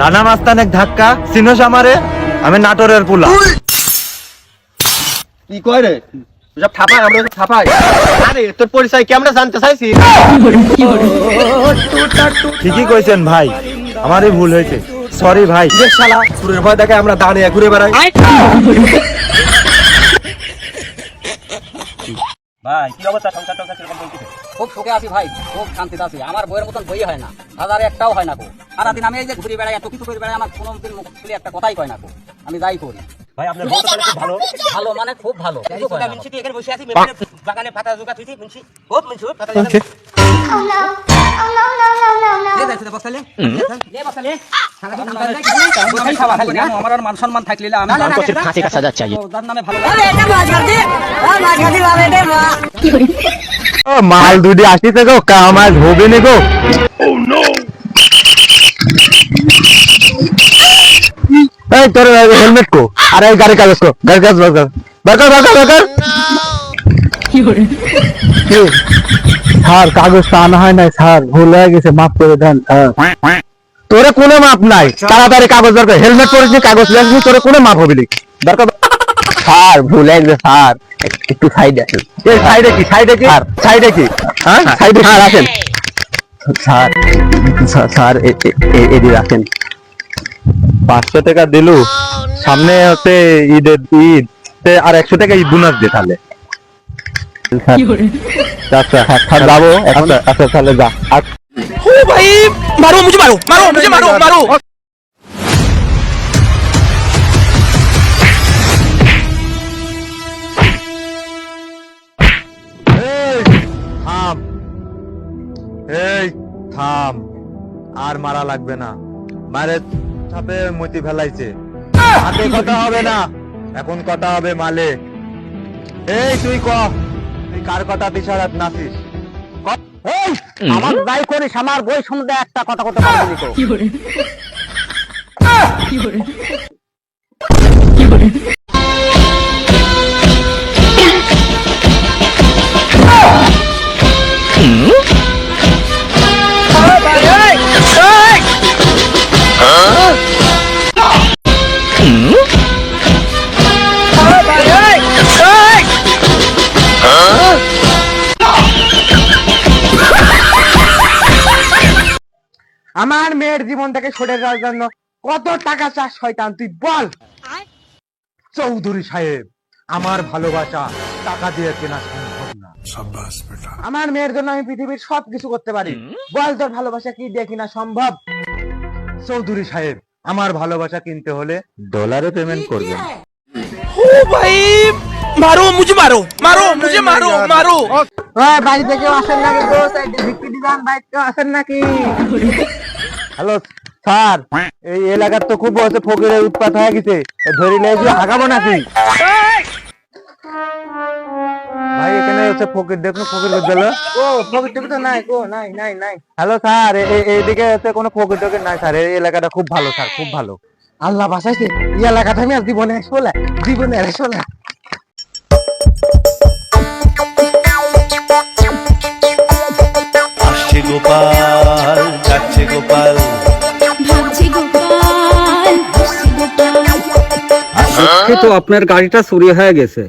রানা মাস্তানের ধাক্কা চিনোস আমারে আমি নাটোরের পুলা। কি কয় রে? সব ঠাপাই আমরা সব আরে তোর পরিচয় কি আমরা জানতে চাইছি? ঠিকই কইছেন ভাই আমারই ভুল হয়েছে। সরি ভাই। শালা? সুরের ভয় দেখে আমরা দাঁড়িয়ে ঘুরে বেড়াই। ভাই কি অবস্থা সংসার টংসার? খুব সুখে আছি ভাই খুব শান্তিতে আছি। আমার বইয়ের মতন বই হয় না হাজারে একটাও হয় না কো সারাদিন আমি এই যে ঘুরে বেড়াই এত কিছু করে বেড়াই আমার কোনো দিন মুখ খুলে একটা কথাই কয় না কো আমি যাই করি। ভাই আপনার বউ খুব ভালো। ভালো মানে খুব ভালো এখানে বসে আছি বাগানে পাতা জোগা খুব মিনছি পাতা আমার আর মান সম্মান থাকলে আমি ফাঁসি কা সাজা চাই যার নামে ভালো ও মাল দুটি আসিতে গো কামাজ হবে নি গো। এই তোর হেলমেট কো? আরে এই গাড়ি কাগজ কো গাড়ি কাগজ বার কর বার কর বার কর। বার কর? কি? স্যার কাগজটা আনা হয় নাই স্যার ভুল হয়ে গেছে মাফ করে দেন স্যার তোরে কোনো মাপ নাই। তাড়াতাড়ি কাগজ দরকার হেলমেট পরেছি কাগজ লাগছি তোরে কোনো মাপ হবে দরকার স্যার ভুল গেছে স্যার। একটু সাইডে আসেন। এই সাইডে কি সাইডে কি? স্যার। সাইডে কি? হ্যাঁ? সাইডে স্যার আসেন। স্যার স্যার- এদিকে আসেন। পাঁচশো টাকা দিলু। সামনে হচ্ছে ঈদের ঈদ। আর একশো টাকা ঈদ বোনাস দে তাহলে। আচ্ছা আচ্ছা যাব। এখন আচ্ছা তাহলে যা। আর ओ भाई मारो मुझे मारो मारो मुझे मारो मारो এই থাম এই থাম আর মারা লাগবে না মারে চাপে মতি ফেলাইছে হাতে কথা হবে না এখন কথা হবে মালে এই তুই ক তুই কার কথা বিছারাত নাচিস ক- এই আমার যাই করিস আমার বই সম্বন্ধে একটা কথা কথা পারবি তো আমার মেয়ের জীবন থেকে সরে যাওয়ার জন্য কত টাকা চাষ শয়তান তুই বল। চৌধুরী সাহেব আমার ভালোবাসা টাকা দিয়ে কেনা সম্ভব না। আমার মেয়ের জন্য আমি পৃথিবীর সব কিছু করতে পারি। বল তোর ভালোবাসা কি দিয়ে কিনা সম্ভব? চৌধুরী সাহেব আমার ভালোবাসা কিনতে হলে ডলারে পেমেন্ট করবে ও ভাই মারো মুঝে মারো মারো মুঝে মারো মারো। ও বাড়ি থেকে আসেন নাকি? দোস্ত ভিক্ষি ভাই তো আসেন নাকি? হ্যালো স্যার এই এলাকার তো খুব হচ্ছে ফকিরের উৎপাত হয়ে গেছে। ধরিলে যে হাগাবো নাকি? ভাই এখানে হচ্ছে ফকির দেখুন ফকির গেল ও টিপে তো নাই গো নাই নাই নাই। হ্যালো স্যার এইদিকে হচ্ছে কোনো ফকির টকির নাই স্যার এই এলাকাটা খুব ভালো স্যার খুব ভালো। আল্লাহ বাসাইছে এই এলাকাটা আমি আর জীবনে আসব না জীবনে আর আসব না। গোপাল যাচ্ছে গোপাল। গোপাল হাসছি গোপাল তো আপনার গাড়িটা চুরি হয়ে গেছে